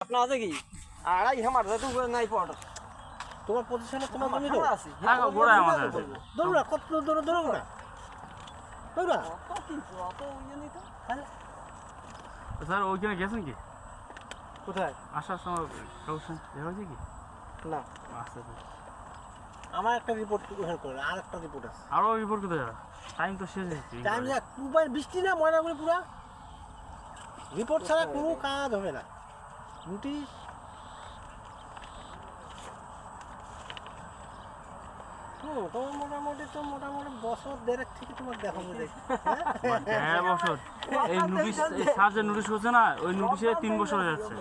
আপনার আছে কি? আড়াই আমার যেহেতু নাই পট তোমার পজিশনে তোমার জমি তো আছে। হ্যাঁ, আমাদের আছে। দৌড়া কত দৌড়া দৌড়া না দৌড়া। অত কিনছো অত ইয়ে নিত স্যার ওইখানে গেছেন কি? কোথায়? আসার সময় সঙ্গে দেখা হয়েছে কি? না। আচ্ছা আচ্ছা। আমার একটা রিপোর্ট ওখানে করে আর একটা রিপোর্ট আছে। আরও রিপোর্ট কোথায়? টাইম তো শেষ হয়েছে। টাইম যা বৃষ্টি না ময়নাগুড়ি পুরা? রিপোর্ট ছাড়া কোনো কাজ হবে না। নোটিশ হুম তোমার মোটামুটি তো মোটামুটি বছর দেড়েক থেকে তোমার দেখাবো দেখি। হ্যাঁ? বছর এই না ওই তিন বছর হয়ে যাচ্ছে।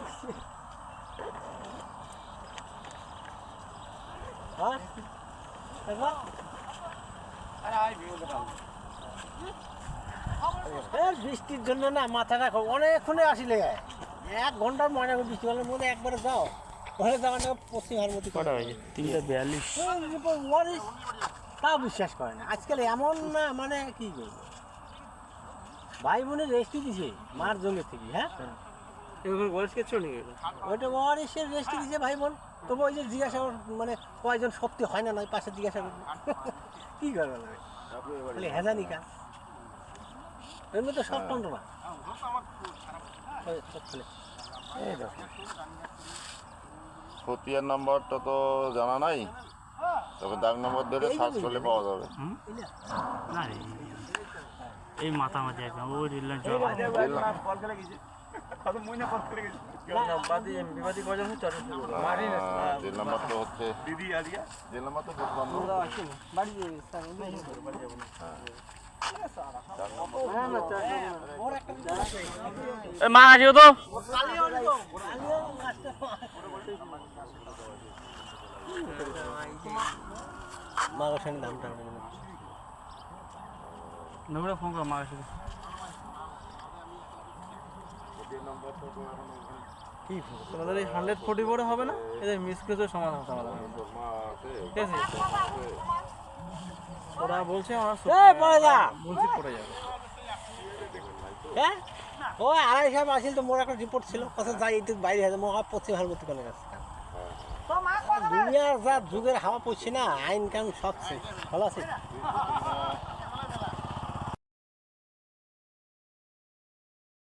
হ্যাঁ এ, বৃষ্টির জন্য না মাথাটা অনেকক্ষণে আসিলে। এক ঘণ্টার মনে একবারে যাও। যাওয়ার না পশ্চিম হারমতি কটা তিনটা বিয়াল্লিশ। তা বিশ্বাস করে না। আজকাল এমন না মানে কি করব? ভাই বোনের রেস্টি দিছে মার জমি থেকে হ্যাঁ? এগুলো বয়স কে ওইটা ওয়ারিসের রেস্টি দিছে ভাই বোন তবু ওই যে জিজ্ঞাসা মানে কয়জন সত্যি হয় না নয় পাশে জিজ্ঞাসা করব। কি করবে? কা এমনি তো সব টন তোমার এই দেখো। নাম্বারটা তো জানা নাই? তবে দাগ নম্বর ধরে সার্চ করলে পাওয়া যাবে। না এই- এই মাথামাতি একদম। ওই রেল লাইন জল আহ, যে নাম্বার তো হচ্ছে। যে নাম্বার তো ভোট বন্ধ বাড়ি যাবে স্যার না। মা আসিও তো কালিও নিবো, কালিও সঙ্গে দামটা নম্বরে ফোন কর মা আসি কি তোমাদের এই হান্ড্রেড ফোর্টি ফোরে হবে না এদের মিস সমাধান সমাধান হবে। ঠিক আছে ওরা বলছে আমার এই পড়ে যা। বলছি পড়ে যাবে। হ্যাঁ? ও আড়াই সাহেব আসিল তো মোর একটা রিপোর্ট ছিল। কথা যাই একটু বাইরে আছে মহা পশ্চিম হারমতি কলের কাছে দুনিয়ার যা যুগের হাওয়া পড়ছে না আইন কানুন সব শেষ ভালো আছে?